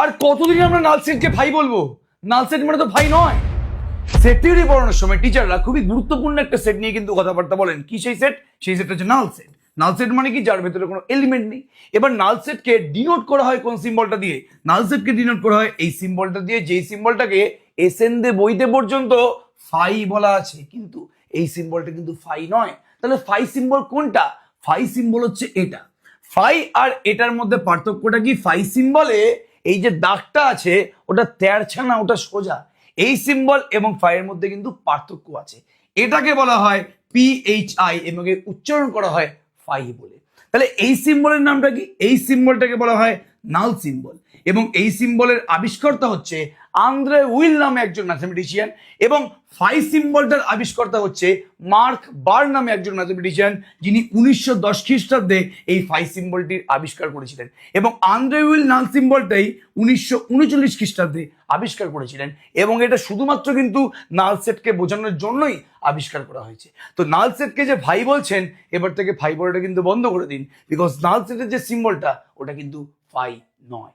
আর কতদিন আমরা নাল সেটকে ভাই বলব? নাল সেট মানে তো ভাই নয়। সেট থিওরি পড়ানোর সময় টিচাররা খুবই গুরুত্বপূর্ণ একটা সেট নিয়ে কিন্তু কথাবার্তা বলেন। কি সেই সেট সেই সেট হচ্ছে নাল সেট। নাল সেট মানে কি? যার ভেতরে কোনো এলিমেন্ট নেই। এবার নাল সেটকে ডিনোট করা হয় কোন সিম্বলটা দিয়ে? নাল সেটকে ডিনোট করা হয় এই সিম্বলটা দিয়ে, যেই সিম্বলটাকে এসেন্দে বইতে পর্যন্ত ফাই বলা আছে। কিন্তু এই সিম্বলটা কিন্তু ফাই নয়। তাহলে ফাই সিম্বল কোনটা? ফাই সিম্বল হচ্ছে এটা। ফাই আর এটার মধ্যে পার্থক্যটা কি? ফাই সিম্বলে এই যে দাগটা আছে, ওটা তেরছা না ওটা সোজা। এই সিম্বল এবং ফাইয়ের মধ্যে কিন্তু পার্থক্য আছে। এটাকে বলা হয় পিএইচআই এবং উচ্চারণ করা হয় ফাই বলে। তাহলে এই সিম্বলের নামটা কি? এই সিম্বলটাকে বলা হয় নাল সিম্বল এবং এই সিম্বলের আবিষ্কর্তা হচ্ছে আন্দ্রে উইল নামে একজন ম্যাথমেটিশিয়ান এবং ফাই সিম্বলটার আবিষ্কর্তা হচ্ছে মার্ক বার নামে একজন ম্যাথমেটিশিয়ান যিনি উনিশশো দশ খ্রিস্টাব্দে এই ফাই সিম্বলটির আবিষ্কার করেছিলেন। এবং আন্দ্রে উইল নাল সিম্বলটাই উনিশশো উনচল্লিশ খ্রিস্টাব্দে আবিষ্কার করেছিলেন এবং এটা শুধুমাত্র কিন্তু নালসেটকে বোঝানোর জন্যই আবিষ্কার করা হয়েছে। তো নাল সেটকে যে ভাই বলছেন, এবার থেকে ভাই বলাটা কিন্তু বন্ধ করে দিন বিকজ নালসেটের যে সিম্বলটা, ওটা কিন্তু ফাই নয়।